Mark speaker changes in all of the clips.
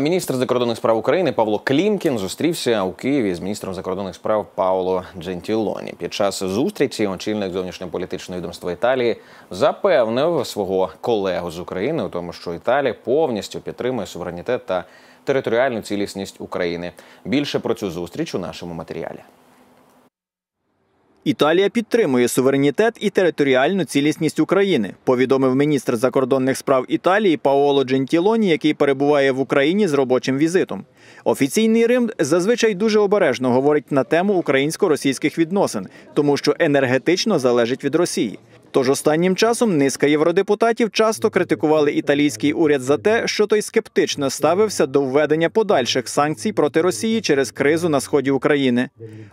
Speaker 1: Міністр закордонних справ України Павло Клімкін зустрівся у Києві з міністром закордонних справ Пауло Джентілоні. Під час зустрічі очільник зовнішньополітичного відомства Італії запевнив свого колегу з України у тому, що Італія повністю підтримує суверенітет та територіальну цілісність України. Більше про цю зустріч у нашому матеріалі.
Speaker 2: Італія підтримує суверенітет і територіальну цілісність України, повідомив міністр закордонних справ Італії Паоло Джентілоні, який перебуває в Україні з робочим візитом. Офіційний Рим зазвичай дуже обережно говорить на тему українсько-російських відносин, тому що енергетично залежить від Росії. Тож останнім часом низка євродепутатів часто критикували італійський уряд за те, що той скептично ставився до введення подальших санкцій проти Росії через кризу на сході України.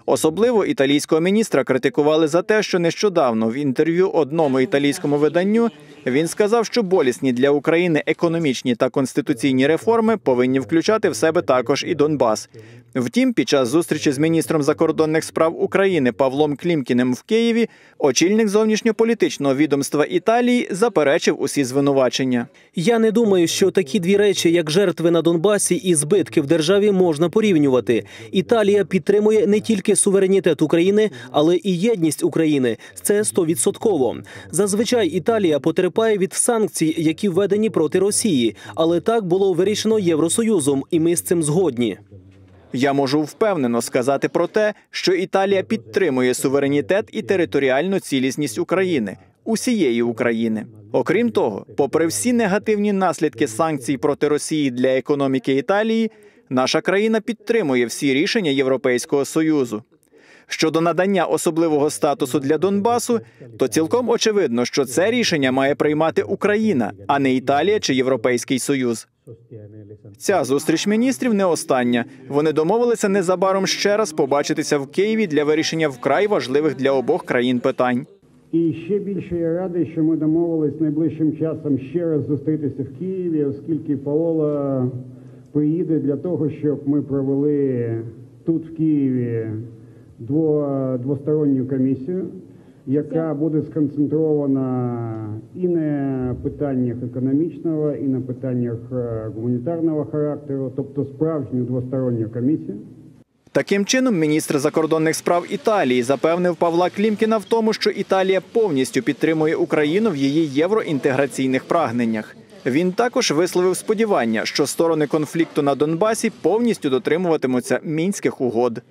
Speaker 2: Особливо італійського міністра критикували за те, що нещодавно в інтерв'ю одному італійському виданню він сказав, що болісні для України економічні та конституційні реформи повинні включати в себе також і Донбас. Втім, під час зустрічі з міністром закордонних справ України Павлом Клімкіним в Києві очільник зовнішньополітичного відомства Італії заперечив усі звинувачення.
Speaker 3: Я не думаю, що такі дві речі, як жертви на Донбасі і збитки в державі, можна порівнювати. Італія підтримує не тільки суверенітет України, але і єдність України. Це стовідсотково. Зазвичай Італія потерпає від санкцій, які введені проти Росії, але так було вирішено Євросоюзом, і ми з цим згодні.
Speaker 2: Я можу впевнено сказати про те, що Італія підтримує суверенітет і територіальну цілісність України, усієї України. Окрім того, попри всі негативні наслідки санкцій проти Росії для економіки Італії, наша країна підтримує всі рішення Європейського союзу. Щодо надання особливого статусу для Донбасу, то цілком очевидно, що це рішення має приймати Україна, а не Італія чи Європейський Союз. Ця зустріч міністрів не остання. Вони домовилися незабаром ще раз побачитися в Києві для вирішення вкрай важливих для обох країн питань.
Speaker 4: І ще більше я радий, що ми домовились найближчим часом ще раз зустрітися в Києві, оскільки Паола приїде для того, щоб ми провели тут в Києві дво, двосторонню комісію, яка буде сконцентрована і на питаннях економічного, і на питаннях е, гуманітарного характеру, тобто справжню двосторонню комісію.
Speaker 2: Таким чином, міністр закордонних справ Італії запевнив Павла Клімкіна в тому, що Італія повністю підтримує Україну в її євроінтеграційних прагненнях. Він також висловив сподівання, що сторони конфлікту на Донбасі повністю дотримуватимуться мінських угод.